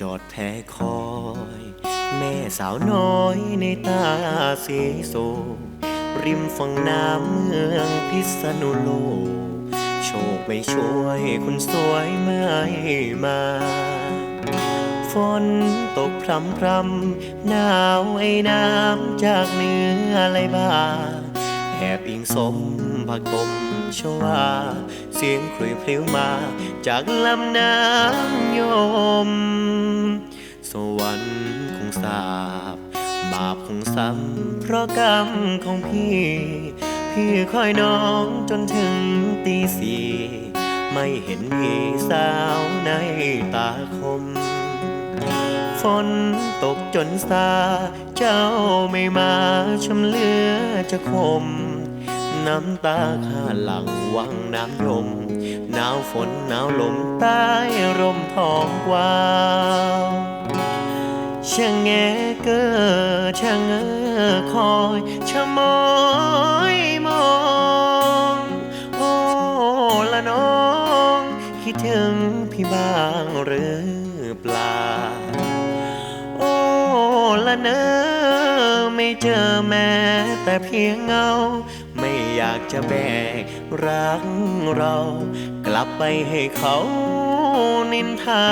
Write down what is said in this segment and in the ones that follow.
จอดแพ้คอย แม่สาวน้อยในตาสีโซ ริมฝั่งน้ำเมืองพิษณุโลก โชคไม่ช่วยคนสวยไม่มา ฝนตกพรำพรำหนาวไอ้น้ำจากเหนื้อะไหลบ่าง แอบอิงสมผักตมชวา เสียงคลุยพลิ้วมา จากลำน้ำยม สวรรค์คงสาบบาปคงซ้ำเพราะกรรมของพี่ พี่คอยน้องจนถึงตีสี่ไม่เห็นมีสาวในตาคม ฝนตกจนซา เจ้าไม่มาชำเลือจะคม น้ำตาข้าหลังวังน้ำยม หนาวฝนหนาวลมใต้ร่มทองกวาวช่างแงเกอช่างเออคอยชะมอยมอง โอ้ละน้อง คิดถึงพี่บ้างหรือเปล่า โอ้ละเนอไม่เจอแม้แต่เพียงเงา อยากจะแบกรักเรา กลับไปให้เขานินทา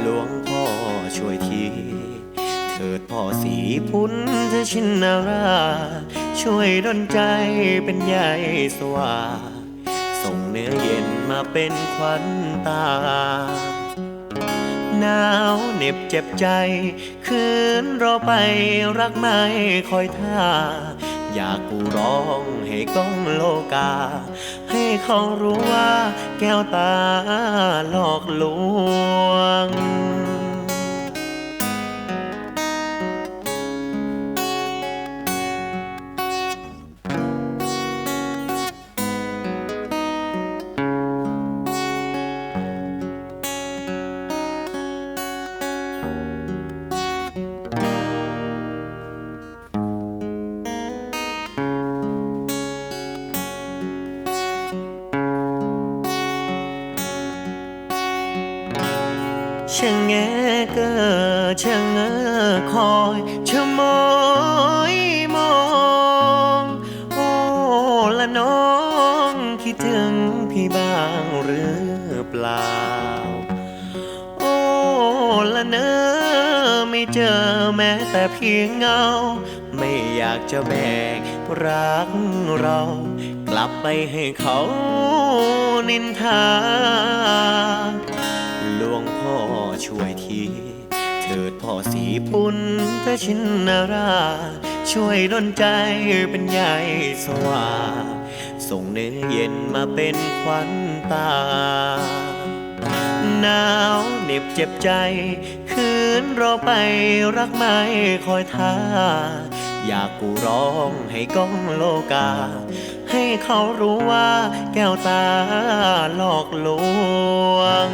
หลวงพ่อช่วยที เถิดพ่อสีพุนทชินนารา ช่วยดลใจเป็นใหญ่สว่า ส่งเนื้อเย็นมาเป็นขวัญตาหนาวเหน็บเจ็บใจ คืนรอไปรักไม่คอยท่า อยากกูร้องให้ก้องโลกา ให้เขารู้ว่าแก้วตาหลอกลวง ช่างแงเกอช่างเออคอยชะมอยมอง โอ้ละน้องคิดถึงพี่บ้างหรือเปล่า โอ้ละเนอไม่เจอแม้แต่เพียงเงา ไม่อยากจะแบกรักเรา กลับไปให้เขานินทา หลวงพ่อช่วยทีเถิดพ่อสีพุนพระชินนารา ช่วยดลใจเป็นใหญ่สว่าส่งเนื้อเย็นมาเป็นขวัญตาหนาวเหน็บเจ็บใจ คืนรอไปรักไม่คอยท่า อยากกูร้องให้ก้องโลกา ให้เขารู้ว่าแก้วตาหลอกลวง